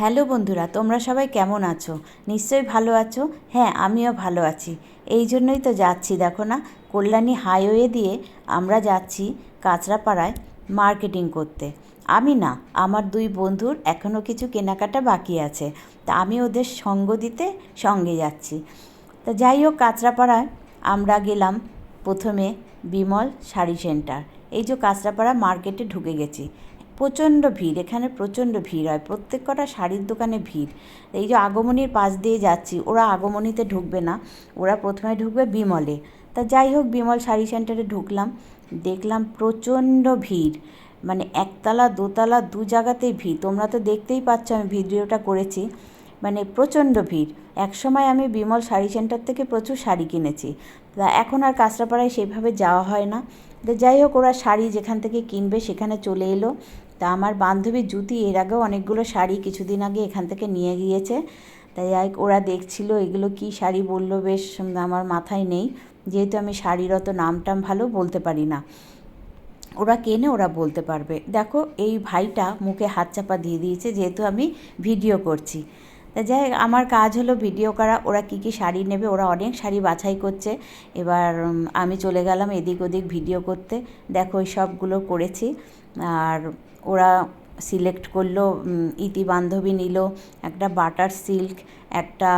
Hello বন্ধুরা, তোমরা সবাই কেমন আছো? নিশ্চয়ই ভালো আছো? হ্যাঁ আমিও ভালো আছি। এই জন্যই তো যাচ্ছি, দেখো না? কল্যাণী হাইওয়ে দিয়ে আমরা যাচ্ছি কাঁচরাপাড়ায় মার্কেটিং করতে। আমি না, আমার দুই বন্ধুর এখনও কিছু কেনাকাটা বাকি আছে। তা আমি ওদের সঙ্গ দিতে সঙ্গে যাচ্ছি। তা যাই হোক, কাঁচরাপাড়ায় আমরা গেলাম প্রথমে বিমল শাড়ি সেন্টার এই যে কাঁচরাপাড়া মার্কেটে ঢুকে গেছি। প্রচণ্ড ভিড়, এখানে প্রচণ্ড ভিড় হয়। প্রত্যেক কটা শাড়ির দোকানে ভিড়। এই যে আগমনীর পাশ দিয়ে যাচ্ছি, ওরা আগমনীতে ঢুকবে না, ওরা প্রথমে ঢুকবে বিমলে। তা যাই হোক, বিমল শাড়ি সেন্টারে ঢুকলাম, দেখলাম প্রচণ্ড ভিড়। মানে একতলা, দোতলা, দু জায়গাতেই ভিড়। তোমরা তো দেখতেই পাচ্ছ আমি ভিডিওটা করেছি। মানে প্রচণ্ড ভিড়। একসময় আমি বিমল শাড়ি সেন্টার থেকে প্রচুর শাড়ি কিনেছি। তা এখন আর কাঁচরাপাড়ায় সেভাবে যাওয়া হয় না। তো যাই হোক, ওরা শাড়ি যেখান থেকে কিনবে সেখানে চলে এলো। তা আমার বান্ধবী জুতি এর আগেও অনেকগুলো শাড়ি কিছুদিন আগে এখান থেকে নিয়ে গিয়েছে। তাই ওরা দেখছিল এগুলো কি শাড়ি বলল, বেশ আমার মাথায় নেই। যেহেতু আমি শাড়ির অত নামটাম ভালো বলতে পারি না। ওরা কেনে ওরা বলতে পারবে। দেখো, এই ভাইটা মুখে হাত চাপা দিয়ে দিয়েছে, যেহেতু আমি ভিডিও করছি। তা যাই আমার কাজ হলো ভিডিও করা, ওরা কি কি শাড়ি নেবে, ওরা অনেক শাড়ি বাছাই করছে। এবার আমি চলে গেলাম এদিক ওদিক ভিডিও করতে। দেখো ওই সবগুলো করেছি। আর ওরা সিলেক্ট করল ইতি বান্ধবী নিল, একটা বাটার সিল্ক একটা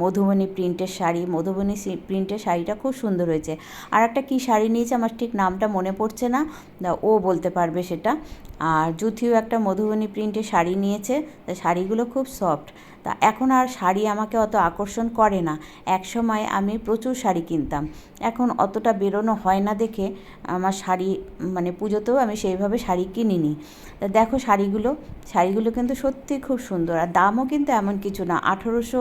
মধুবনী প্রিন্টের শাড়ি, মধুবনী প্রিন্টের শাড়িটা খুব সুন্দর হয়েছে। আর একটা কী শাড়ি নিয়েছে আমার ঠিক নামটা মনে পড়ছে না ও বলতে পারবে সেটা। আর জুথিও একটা মধুবনী প্রিন্টের শাড়ি নিয়েছে, তা শাড়িগুলো খুব সফট। তা এখন আর শাড়ি আমাকে অত আকর্ষণ করে না। এক সময় আমি প্রচুর শাড়ি কিনতাম। এখন অতটা বেরোনো হয় না দেখে আমার শাড়ি মানে পুজোতেও আমি সেইভাবে শাড়ি কিনিনি। দেখো শাড়িগুলো শাড়িগুলো কিন্তু সত্যি খুব সুন্দর। আর দামও কিন্তু এমন কিছু না, আঠেরোশো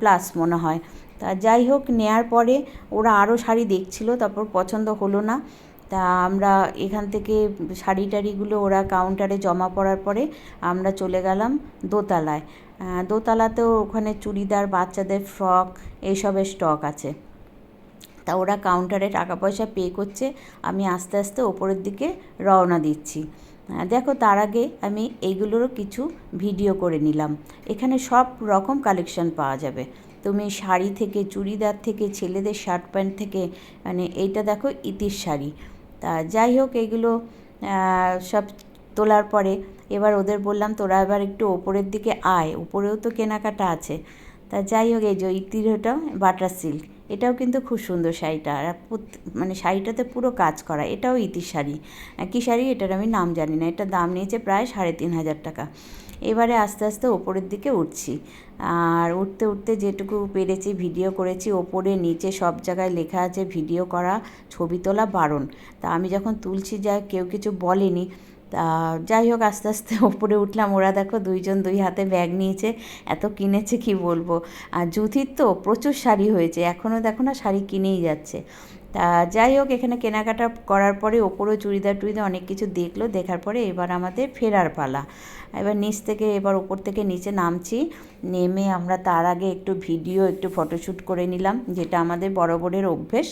প্লাস মনে হয়। তা যাই হোক, নেয়ার পরে ওরা আরও শাড়ি দেখছিল, তারপর পছন্দ হলো না। তা আমরা এখান থেকে শাড়ি টাড়িগুলো ওরা কাউন্টারে জমা পড়ার পরে আমরা চলে গেলাম দোতলায়। দোতলাতেও ওখানে চুড়িদার, বাচ্চাদের ফ্রক এইসবের স্টক আছে। তা ওরা কাউন্টারে টাকা পয়সা পে করছে, আমি আস্তে আস্তে ওপরের দিকে রওনা দিচ্ছি। দেখো তার আগে আমি এইগুলোরও কিছু ভিডিও করে নিলাম। এখানে সব রকম কালেকশন পাওয়া যাবে। তুমি শাড়ি থেকে, চুড়িদার থেকে, ছেলেদের শার্ট প্যান্ট থেকে মানে এইটা দেখো ইতির শাড়ি। তা যাই হোক, এগুলো সব তোলার পরে এবার ওদের বললাম, তোরা এবার একটু ওপরের দিকে আয়। উপরেও তো কেনাকাটা আছে। তা যাই হোক, এই যে ইতির ওটা বাটার সিল্ক। এটাও কিন্তু খুব সুন্দর শাড়িটা। আর মানে শাড়িটাতে পুরো কাজ করা। এটাও ইতির শাড়ি। কী শাড়ি এটার আমি নাম জানি না। এটার দাম নিয়েছে প্রায় সাড়ে তিন হাজার টাকা। এবারে আস্তে আস্তে ওপরের দিকে উঠছি। আর উঠতে উঠতে যেটুকু পেরেছি, ভিডিও করেছি, ওপরে নিচে সব জায়গায় লেখা আছে, ভিডিও করা, ছবি তোলা বারণ। তা আমি যখন তুলছি যা কেউ কিছু বলেনি তা যাই হোক, আস্তে আস্তে ওপরে উঠলাম। ওরা দেখো দুইজন দুই হাতে ব্যাগ নিয়েছে, এত কিনেছে কি বলব? আর জুথির তো প্রচুর শাড়ি হয়েছে এখনও দেখো না শাড়ি কিনেই যাচ্ছে। তা যাই হোক, এখানে কেনাকাটা করার পরে ওপরেও চুড়িদার টুড়িদার অনেক কিছু দেখল, দেখার পরে এবার আমাদের ফেরার পালা। এবার নিচ থেকে, এবার ওপর থেকে নিচে নামছি, নেমে আমরা তার আগে একটু ভিডিও, একটু ফটোশ্যুট করে নিলাম, যেটা আমাদের বরাবরের অভ্যেস।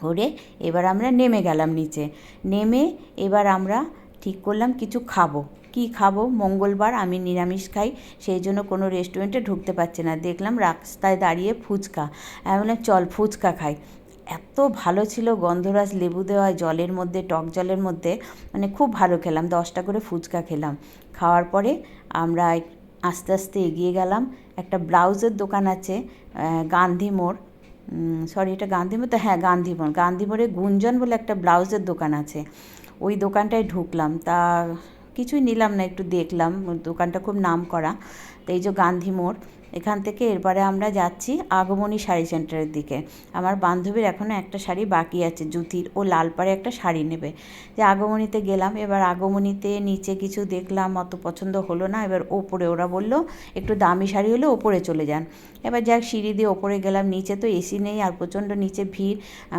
করে এবার আমরা নেমে গেলাম নিচে। নেমে এবার আমরা ঠিক করলাম কিছু খাব। কি খাব? মঙ্গলবার আমি নিরামিষ খাই, সেই জন্য কোনো রেস্টুরেন্টে ঢুকতে পারছি না। দেখলাম রাস্তায় দাঁড়িয়ে ফুচকা। আমি বললাম, চল ফুচকা খাই। এত ভালো ছিল গন্ধরাজ লেবু দেওয়া, জলের মধ্যে, টক জলের মধ্যে। মানে খুব ভালো খেলাম, দশটা করে ফুচকা খেলাম। খাওয়ার পরে আমরা আস্তে আস্তে এগিয়ে গেলাম। একটা ব্লাউজের দোকান আছে গান্ধী মোড়। সরি এটা গান্ধী মোড় তো হ্যাঁ গান্ধী গান্ধীবনে গান্ধী মোড়ে গুঞ্জন বলে একটা ব্লাউজের দোকান আছে। ওই দোকানটায় ঢুকলাম। তা কিছুই নিলাম না, একটু দেখলাম। দোকানটা খুব নাম করা তো এই যে গান্ধী মোড় এখান থেকে এরপরে আমরা যাচ্ছি আগমনী শাড়ি সেন্টারের দিকে। আমার বান্ধবীর এখনও একটা শাড়ি বাকি আছে, জুতির। ও লালপাড়ে একটা শাড়ি নেবে। যে আগমনীতে গেলাম, এবার আগমনীতে নিচে কিছু দেখলাম, অত পছন্দ হলো না। এবার ওপরে ওরা বলল, একটু দামি শাড়ি হলে ওপরে চলে যান। এবার যাক, সিঁড়ি দিয়ে ওপরে গেলাম। নিচে তো এসি নেই আর প্রচণ্ড নিচে ভিড়।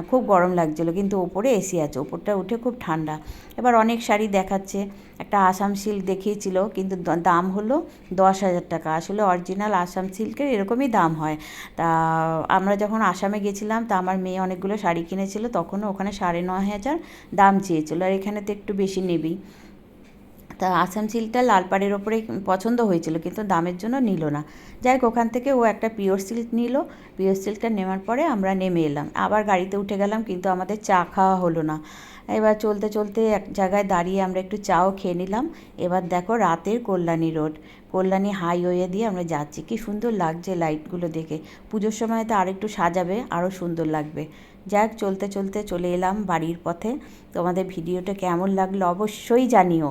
খুব গরম লাগছিল, কিন্তু ওপরে এসি আছে। ওপরটা উঠে খুব ঠান্ডা। এবার অনেক শাড়ি দেখাচ্ছে। একটা আসাম সিল্ক দেখিয়েছিল, কিন্তু দাম হলো দশ হাজার টাকা। আসলে অরিজিনাল আসাম সিল্কের এরকমই দাম হয়। তা আমরা যখন আসামে গেছিলাম, তা আমার মেয়ে অনেকগুলো শাড়ি কিনেছিল, তখনও ওখানে সাড়ে ন হাজার দাম চেয়েছিল, আর এখানে তো একটু বেশি নেবেই। তা আসাম সিল্কটা লালপাড়ের ওপরে পছন্দ হয়েছিল, কিন্তু দামের জন্য নিল না। যাই হোক, ওখান থেকে ও একটা পিওর সিল্ক নিল। পিওর সিল্কটা নেওয়ার পরে আমরা নেমে এলাম। আবার গাড়িতে উঠে গেলাম, কিন্তু আমাদের চা খাওয়া হলো না। এবার চলতে চলতে এক জায়গায় দাঁড়িয়ে আমরা একটু চাও খেয়ে নিলাম। এবার দেখো রাতের কল্যাণী রোড। কল্যাণী হাইওয়ে দিয়ে আমরা যাচ্ছি। কি সুন্দর লাগছে লাইটগুলো দেখে। পুজোর সময় তো আরেকটু সাজাবে আরও সুন্দর লাগবে। যাক চলতে চলতে চলে এলাম বাড়ির পথে। তোমাদের ভিডিওটা কেমন লাগল অবশ্যই জানিও।